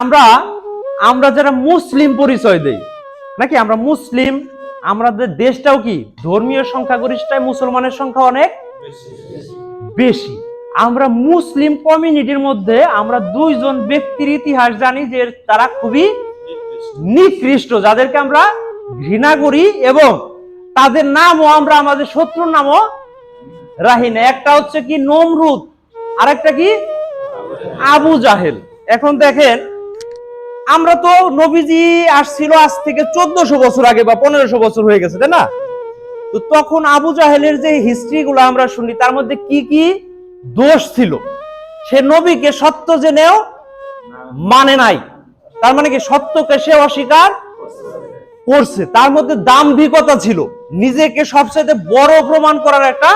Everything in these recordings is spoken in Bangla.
আমরা আমরা যারা মুসলিম পরিচয় দেই, নাকি আমরা মুসলিম, আমাদের দেশটাও কি ধর্মীয় সংখ্যাগরিষ্ঠতায় মুসলমানের সংখ্যা অনেক? বেশি। আমরা মুসলিম কমিউনিটির মধ্যে আমরা দুইজন ব্যক্তির ইতিহাস জানি যে তারা খুবই নিকৃষ্ট, যাদেরকে আমরা ঘৃণা করি এবং তাদের নামও আমরা আমাদের শত্রুর নামও রাহি না। একটা হচ্ছে কি নমরুদ আর একটা কি আবু জাহেল। এখন দেখেন আমরা তো নবীজি আসছিল আজ থেকে চোদ্দশো বছর আগে বা পনেরোশো বছর হয়ে গেছে, তাই না? তো তখন আবু জাহেলের যে হিস্ট্রি গুলো আমরা শুনি, তার মধ্যে কি কি দোষ ছিল? সে নবীকে সত্য জেনেও মানে নাই। তার মানে কি সত্যকে সে অস্বীকার করছে। তার মধ্যে দাম্ভিকতা ছিল। নিজেকে সবচেয়ে বড় প্রমাণ করার একটা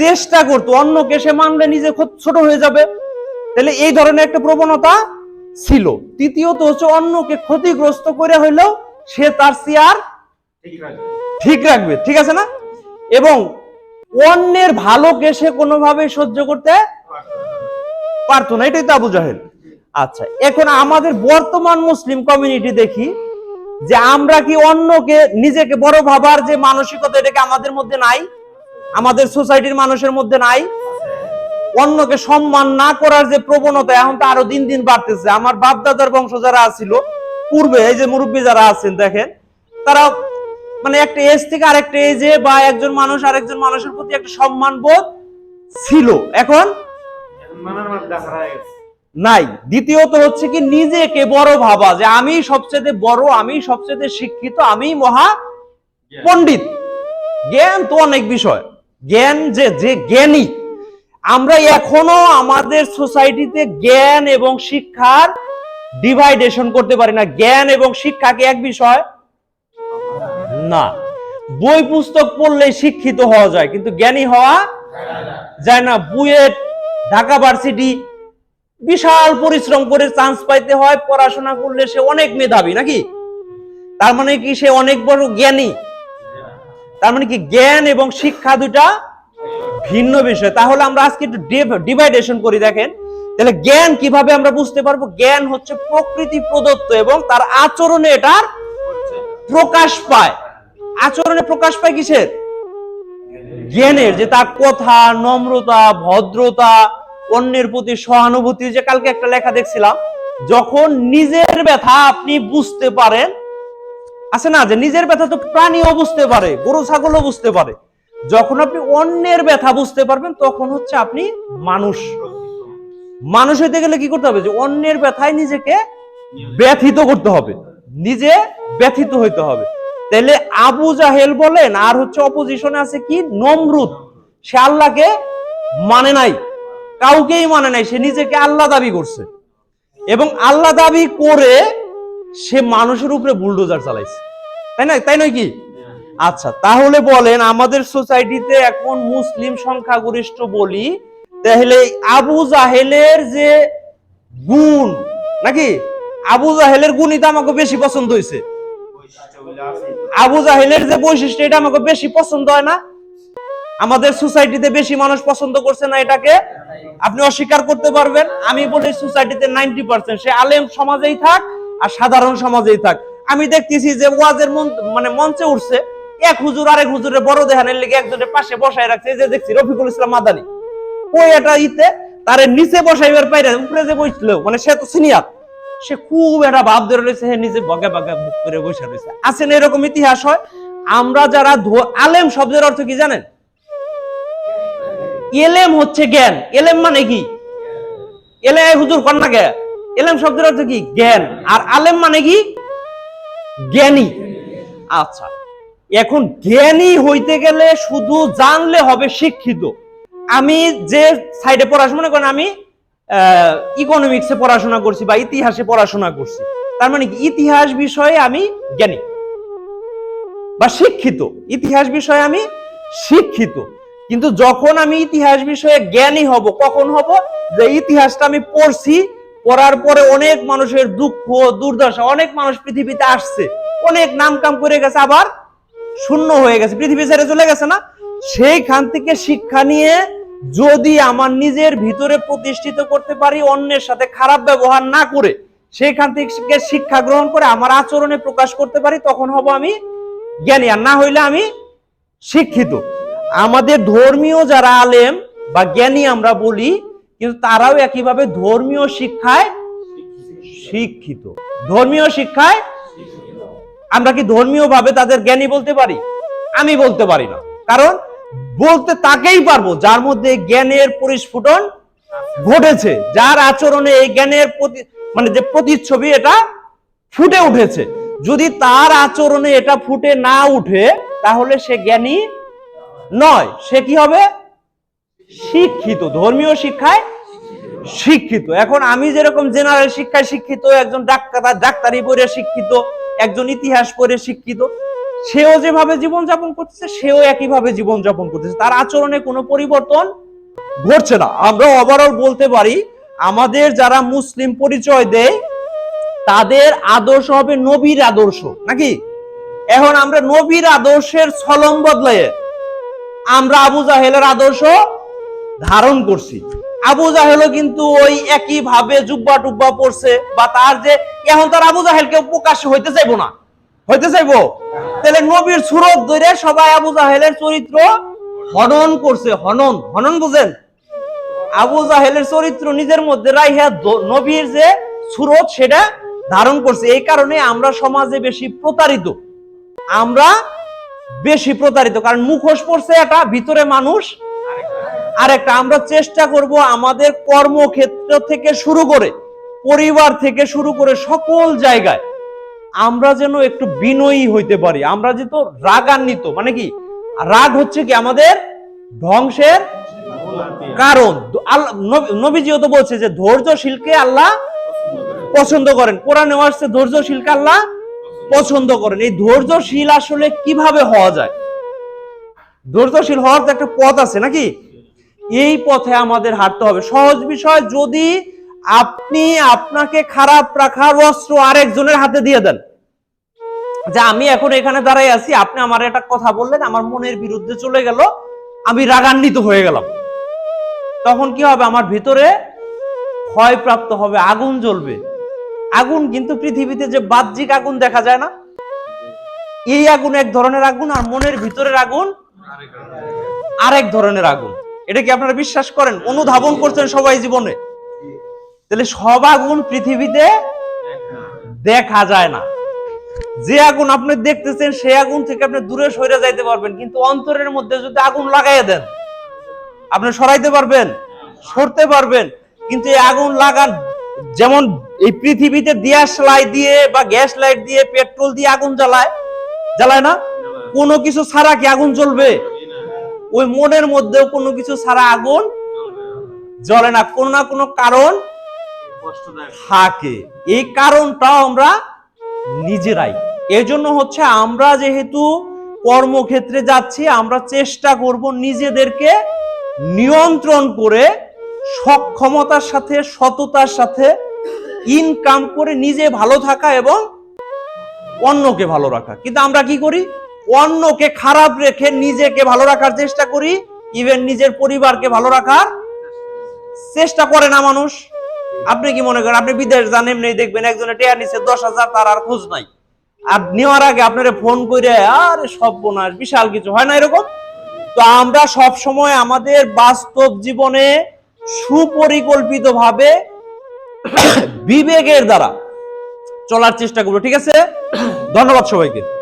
চেষ্টা করতো। অন্যকে সে মানলে নিজে ছোট হয়ে যাবে। তাহলে এই ধরনের একটা প্রবণতা ছিল। তৃতীয়ত হচ্ছে অন্যকে ক্ষতিগ্রস্ত করে হইলেও সে তার চেয়ার ঠিক রাখবে। ঠিক আছে না? এবং অন্যের ভালোকে সে কোনোভাবে সহ্য করতে পারতো না এটাই তো আবু জাহেল। আচ্ছা এখন আমাদের বর্তমান মুসলিম কমিউনিটি দেখি যে আমরা কি অন্যকে নিজেকে বড় ভাবার যে মানসিকতা এটাকে আমাদের মধ্যে নাই? আমাদের সোসাইটির মানুষের মধ্যে নাই? অন্যকে সম্মান না করার যে প্রবণতা এখন তো আরও দিন দিন বাড়তেছে। আমার বাপ দাদার বংশ যারা আছিল পূর্বে এই যে মুরব্বী যারা আছেন দেখেন তারা মানে একটা এজ থেকে আরেকটা এজে বা একজন মানুষ আরেকজন মানুষের প্রতি একটা সম্মান বোধ ছিল। এখন নাই। দ্বিতীয়ত হচ্ছে কি নিজেকে বড় ভাবা যে আমি সবচেয়ে বড় আমি সবচেয়ে শিক্ষিত আমি মহা পণ্ডিত। জ্ঞান তো অনেক বিষয়। জ্ঞান যে যে জ্ঞানী আমরা এখনও আমাদের সোসাইটিতে জ্ঞান এবং শিক্ষার ডিভাইডেশন করতে পারি না। জ্ঞান এবং শিক্ষা কি এক বিষয়? না। বই পুস্তক পড়লে শিক্ষিত হওয়া যায়, কিন্তু জ্ঞানী হওয়া যায় না। বুয়েট, ঢাকা ভার্সিটি বিশাল পরিশ্রম করে চান্স পাইতে হয়, পড়াশোনা করলে সে অনেক মেধাবী, নাকি? তার মানে কি সে অনেক বড় জ্ঞানী? তার মানে কি জ্ঞান এবং শিক্ষা দুটা ভিন্ন বিষয়। তাহলে আমরা আজকে একটু ডিভাইডেশন করি, দেখেন। তাহলে জ্ঞান কীভাবে আমরা বুঝতে পারব? জ্ঞান হচ্ছে প্রকৃতি প্রদত্ত এবং তার আচরণে এটার প্রকাশ পায়। আচরণে প্রকাশ পায় কিসের? জ্ঞানের, যে তার কথা, নম্রতা, ভদ্রতা, অন্যের প্রতি সহানুভূতি, যে কালকে একটা লেখা দেখছিলাম, যখন নিজের ব্যথা আপনি বুঝতে পারেন, আছে না? যে নিজের ব্যথা তো প্রাণীও বুঝতে পারে, গরু, ছাগলও বুঝতে পারে। যখন আপনি অন্যের ব্যথা বুঝতে পারবেন, তখন হচ্ছে আপনি মানুষ। মানুষ হইতে গেলে কি করতে হবে? যে অন্যের ব্যথায় নিজেকে ব্যথিত করতে হবে। নিজে ব্যথিত হইতে হবে। তাহলে আবু জাহেল বলেন, আর হচ্ছে অপোজিশনে আছে কি? নমরুদ। সে আল্লাহকে মানে নাই। কাউকেই মানে নাই। সে নিজেকে আল্লাহ দাবি করছে। এবং আল্লাহ দাবি করে সে মানুষের উপরে বুলডোজার চালাইছে। তাই না তাই নয় কি? আচ্ছা তাহলে বলেন আমাদের সোসাইটিতে এখন মুসলিম সংখ্যাগরিষ্ঠ বলি, তাহলে আবু জাহেলের যে গুণ, নাকি? আবু জাহেলের গুণই তো আমাকে বেশি পছন্দ হয়েছে আবু জাহেলের যে বৈশিষ্ট্য এটা আমাকে বেশি পছন্দ হয় না। আমাদের সোসাইটিতে বেশি মানুষ পছন্দ করছে না এটাকে। আপনি অস্বীকার করতে পারবেন, আমি বলি সোসাইটিতে নাইনটি পার্সেন্ট। সে আলেম সমাজেই থাক আর সাধারণ সমাজেই থাক। আমি দেখতেছি যে ওয়াজের মানে মঞ্চে উঠছে। এক হুজুর আরেক হুজুরের বড় দেহানের লেগে একজনের পাশে বসায় রাখছে যে দেখছি, রফিকুল ইসলাম মাদানি। ওই এটা ইতে তারে নিচে বসাইবার পাইরে উপরে যে বসছিল মানে সে তো সিনিয়র, সে খুব একটা ভাব ধরে রয়েছে হে নিজে বগে বগে মুখ করে বসে রয়েছে। আছেন এরকম ইতিহাস হয়? আমরা যারা আলেম শব্দের অর্থ কি জানেন? এলেম হচ্ছে জ্ঞান। এলেম মানে কি? এলে হুজুর কন্যা গে। এলেম শব্দের অর্থ কি? জ্ঞান। আর আলেম মানে কি? জ্ঞানী। আচ্ছা। এখন জ্ঞানী হইতে গেলে শুধু জানলে হবে শিক্ষিত। আমি যে সাইডে পড়াশোনা করেন, আমি ইকোনমিক্সে পড়াশোনা করছি বা ইতিহাসে পড়াশোনা করছি। তার মানে ইতিহাস বিষয়ে আমি জ্ঞানী। বা শিক্ষিত। ইতিহাস বিষয়ে আমি শিক্ষিত। কিন্তু যখন আমি ইতিহাস বিষয়ে জ্ঞানী হব, কখন হব? যে ইতিহাসটা আমি পড়ছি, পড়ার পরে অনেক মানুষের দুঃখ, দুর্দশা, অনেক মানুষ পৃথিবীতে আসছে। অনেক নাম কাম করে গেছে, আবার শূন্য হয়ে গেছে, পৃথিবী ছেড়ে চলে গেছে না? সেইখান থেকে শিক্ষা নিয়ে যদি আমার নিজের ভিতরে প্রতিষ্ঠিত করতে পারি, অন্যের সাথে খারাপ ব্যবহার না করে সেখান থেকে শিক্ষা গ্রহণ করে আমার আচরণে প্রকাশ করতে পারি, তখন হব আমি জ্ঞানী। আর না হইলে আমি শিক্ষিত। আমাদের ধর্মীয় যারা আলেম বা জ্ঞানী আমরা বলি, কিন্তু তারাও একইভাবে ধর্মীয় শিক্ষায় শিক্ষিত। ধর্মীয় শিক্ষায় আমরা কি ধর্মীয় ভাবে তাদের জ্ঞানী বলতে পারি? আমি বলতে পারি না। কারণ বলতে তাকেই পারব, যার মধ্যে জ্ঞানের পরিস্ফুটন ঘটেছে, যার আচরণে এই জ্ঞানের প্রতি মানে যে প্রতিচ্ছবি এটা ফুটে উঠেছে। যদি তার আচরণে এটা ফুটে না উঠে, তাহলে সে জ্ঞানী নয়। সে কি হবে? শিক্ষিত। ধর্মীয় শিক্ষায় শিক্ষিত। এখন আমি যেরকম জেনারেল শিক্ষায় শিক্ষিত, একজন ডাক্তার, ডাক্তারি পড়ে শিক্ষিত একজন ইতিহাস পড়ে শিক্ষিত, সেও যেভাবে জীবনযাপন করতেছে, সেও একইভাবে জীবনযাপন করতেছে। তার আচরণে কোনো পরিবর্তন ঘটছে না। আমরা ওভারঅল বলতে পারি, আমাদের যারা মুসলিম পরিচয় দেয়, তাদের আদর্শ হবে নবীর আদর্শ। নাকি? এখন আমরা নবীর আদর্শের ছলম বদলায় আমরা আবু জাহেলের আদর্শ ধারণ করছি। আবু জাহেলও কিন্তু ওই একই ভাবে জুব্বা টুব্বা পড়ছে বা তার যে, এখন তার আবু জাহেলকে প্রকাশ হইতে চাইব না। হইতে চাইব? তাহলে নবীর সুরত ধরে সবাই আবু জাহেলের চরিত্র হনন করছে। হনন হনন বুঝেন? আবু জাহেলের চরিত্র নিজের মধ্যে রাইহা নবীর যে সুরত সেটা ধারণ করছে। এই কারণে আমরা সমাজে বেশি প্রতারিত। আমরা বেশি প্রতারিত। কারণ মুখোশ পড়ছে একটা ভিতরে মানুষ আরেকটা আমরা চেষ্টা করব আমাদের কর্মক্ষেত্র থেকে শুরু করে, পরিবার থেকে শুরু করে সকল জায়গায় আমরা যেন একটু বিনয়ী হইতে পারি। আমরা যে তো রাগান্বিত মানে কি? রাগ হচ্ছে কি আমাদের? ধ্বংসের কারণ। আল্লাহ, নবী- নবীজিও তো বলছে যে ধৈর্যশীলকে আল্লাহ পছন্দ করেন। কোরআনে আসছে, ধৈর্যশীলকে আল্লাহ পছন্দ করেন। এই ধৈর্যশীল আসলে কীভাবে হওয়া যায়? ধৈর্যশীল হওয়ার তো একটা পথ আছে, নাকি? এই পথে আমাদের হাঁটতে হবে। সহজ বিষয়, যদি আপনি আপনাকে খারাপ রাখার অস্ত্র আরেকজনের হাতে দিয়ে দেন। যে আমি এখন এখানে দাঁড়াই আছি, আপনি আমার একটা কথা বললেন, আমার মনের বিরুদ্ধে চলে গেল, আমি রাগান্বিত হয়ে গেলাম। তখন কি হবে? আমার ভিতরে ক্ষয়প্রাপ্ত হবে, আগুন জ্বলবে। আগুন কিন্তু পৃথিবীতে যে বাহ্যিক আগুন দেখা যায় না, এই আগুন এক ধরনের আগুন, আর মনের ভিতরের আগুন আরেক ধরনের আগুন। এটা কি আপনারা বিশ্বাস করেন? অনুধাবন করছেন সবাই জীবনে? তাহলে সব আগুন পৃথিবীতে দেখা যায় না। যে আগুন আপনি দেখতেছেন, সেই আগুন থেকে আপনি দূরে সরে যাইতে পারবেন, কিন্তু অন্তরের মধ্যে যদি আগুন লাগাইয়া দেন, আপনি সরাইতে পারবেন, সরতে পারবেন, কিন্তু এই আগুন লাগান, যেমন এই পৃথিবীতে দিয়াস লাইট দিয়ে বা গ্যাস লাইট দিয়ে পেট্রোল দিয়ে আগুন জ্বালায় জ্বালায় না? কোনো কিছু ছাড়া কি আগুন জ্বলবে? ওই মনের মধ্যেও কোনো কিছু ছাড়া আগুন জ্বলে না কোনো না কোনো কারণ থাকে। এই কারণটাও আমরা নিজেরাই। এই জন্য হচ্ছে আমরা যেহেতু কর্মক্ষেত্রে যাচ্ছি আমরা চেষ্টা করব নিজেদেরকে নিয়ন্ত্রণ করে সক্ষমতার সাথে সততার সাথে ইনকাম করে নিজে ভালো থাকা এবং অন্যকে ভালো রাখা। কিন্তু আমরা কি করি? অন্যকে খারাপ রেখে নিজেকে ভালো রাখার চেষ্টা করি ইভেন নিজের পরিবারকে ভালো রাখার চেষ্টা করে না মানুষ। আপনি কি মনে করেন? আপনি বিদেশ যান এমনি দেখবেন একজনে টেয়া নিচ্ছে দশ হাজার, তার আর খোঁজ নাই। আর নেওয়ার আগে আপনারা ফোন করে আরে সব বোনার বিশাল কিছু হয় না এরকম? তো আমরা সব সময় আমাদের বাস্তব জীবনে সুপরিকল্পিত ভাবে বিবেকের দ্বারা চলার চেষ্টা করব, ঠিক আছে? ধন্যবাদ সবাইকে।